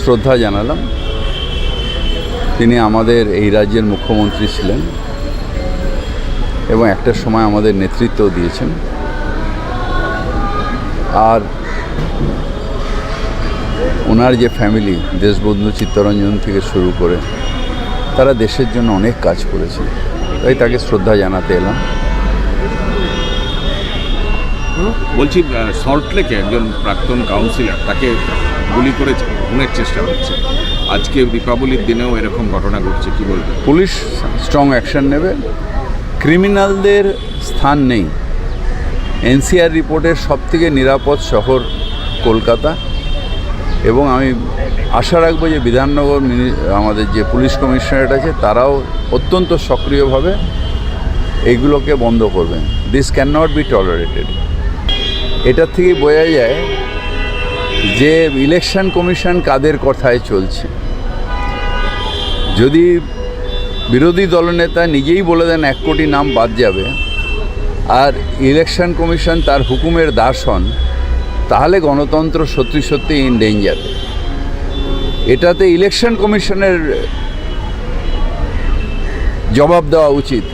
শ্রদ্ধা জানালাম। তিনি আমাদের এই রাজ্যের মুখ্যমন্ত্রী ছিলেন এবং একটা সময় আমাদের নেতৃত্ব দিয়েছেন। আর ওনার যে ফ্যামিলি, দেশবন্ধু চিত্তরঞ্জন থেকে শুরু করে, তারা দেশের জন্য অনেক কাজ করেছে তাই তাকে শ্রদ্ধা জানাতে এলাম। বলছি সল্টলেকে একজন প্রাক্তন কাউন্সিলর, তাকে গুলি করে খুনের চেষ্টা হচ্ছে। আজকে দীপাবলির দিনেও এরকম ঘটনা ঘটছে, কি বলবেন? পুলিশ স্ট্রং অ্যাকশন নেবে। ক্রিমিনালদের স্থান নেই। এনসিআর রিপোর্টের সবথেকে নিরাপদ শহর কলকাতা। এবং আমি আশা রাখব যে বিধাননগর আমাদের যে পুলিশ কমিশনারেট আছে, তারাও অত্যন্ত সক্রিয়ভাবে এইগুলোকে বন্ধ করবেন। This can not be tolerated এটার থেকে বোঝা যায় যে ইলেকশন কমিশন কাদের কথায় চলছে। যদি বিরোধী দলনেতা নিজেই বলে দেন এক কোটি নাম বাদ যাবে, আর ইলেকশন কমিশন তার হুকুমের দাস হন তাহলে গণতন্ত্র সত্যি সত্যি ইন ডেঞ্জার এটাতে ইলেকশন কমিশনের জবাব দেওয়া উচিত।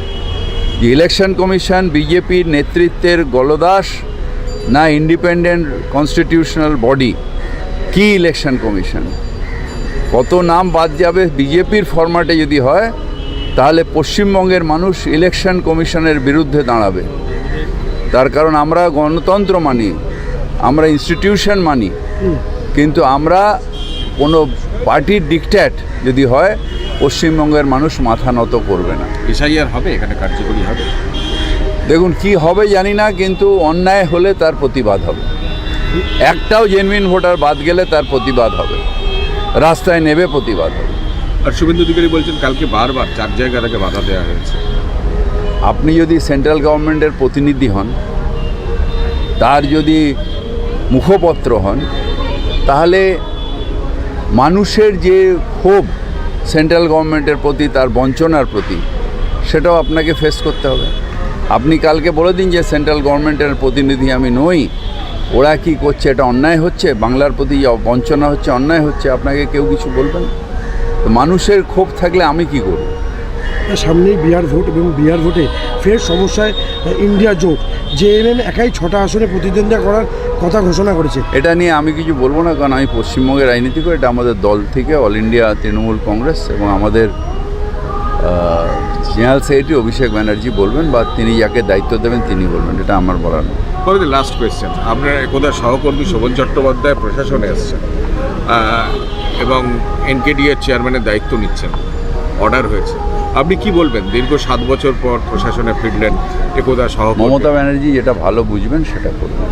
যে ইলেকশন কমিশন বিজেপির নেতৃত্বের গলদাস না ইন্ডিপেন্ডেন্ট কনস্টিটিউশনাল বডি, কি ইলেকশন কমিশন? কত নাম বাদ যাবে? বিজেপির ফরম্যাটে যদি হয়, তাহলে পশ্চিমবঙ্গের মানুষ ইলেকশন কমিশনের বিরুদ্ধে দাঁড়াবে। তার কারণ আমরা গণতন্ত্র মানি, আমরা ইনস্টিটিউশন মানি, কিন্তু আমরা কোনো পার্টির ডিকট্যাট যদি হয়, পশ্চিমবঙ্গের মানুষ মাথা নত করবে না। এসআইআর হবে? এখানে কার্যকরী হবে? দেখুন কি হবে জানি না কিন্তু অন্যায় হলে তার প্রতিবাদ হবে। একটাও জেনুইন ভোটার বাদ গেলে তার প্রতিবাদ হবে। রাস্তায় নেবে প্রতিবাদ হবে। আর শুভেন্দু অধিকারী বলছেন কালকে বারবার চার জায়গা থেকে বাধা দেওয়া হয়েছে। আপনি যদি সেন্ট্রাল গভর্নমেন্টের প্রতিনিধি হন তার যদি মুখপত্র হন তাহলে মানুষের যে ক্ষোভ সেন্ট্রাল গভর্নমেন্টের প্রতি তার বঞ্চনার প্রতি সেটাও আপনাকে ফেস করতে হবে। আপনি কালকে বলে দিন যে সেন্ট্রাল গভর্নমেন্টের প্রতিনিধি আমি নই। ওরা কি করছে? এটা অন্যায় হচ্ছে? বাংলার প্রতি বঞ্চনা হচ্ছে অন্যায় হচ্ছে? আপনাকে কেউ কিছু বলবেন? তো মানুষের ক্ষোভ থাকলে আমি কি করব? সামনেই বিহার ভোট এবং বিহার ভোটে ফের সমস্যায় ইন্ডিয়া জোট। জেএমএম একাই ছটা আসনে প্রতিদ্বন্দ্বিতা করার কথা ঘোষণা করেছে। এটা নিয়ে আমি কিছু বলব না কারণ আমি পশ্চিমবঙ্গের রাজনীতি করি। এটা আমাদের দল থেকে অল ইন্ডিয়া তৃণমূল কংগ্রেস এবং আমাদের জেনারেল সেক্রেটারি অভিষেক ব্যানার্জি বলবেন বা তিনি যাকে দায়িত্ব দেবেন তিনি বলবেন এটা আমার বলার নয় পরে লাস্ট কোয়েশ্চেন আপনার একদা সহকর্মী শোভন চট্টোপাধ্যায় প্রশাসনে এসছেন এবং এনকেডি এর চেয়ারম্যানের দায়িত্ব নিচ্ছেন অর্ডার হয়েছে। আপনি কি বলবেন? দীর্ঘ সাত বছর পর প্রশাসনে ফিরলেন একদা সহ মমতা ব্যানার্জি যেটা ভালো বুঝবেন সেটা করবেন।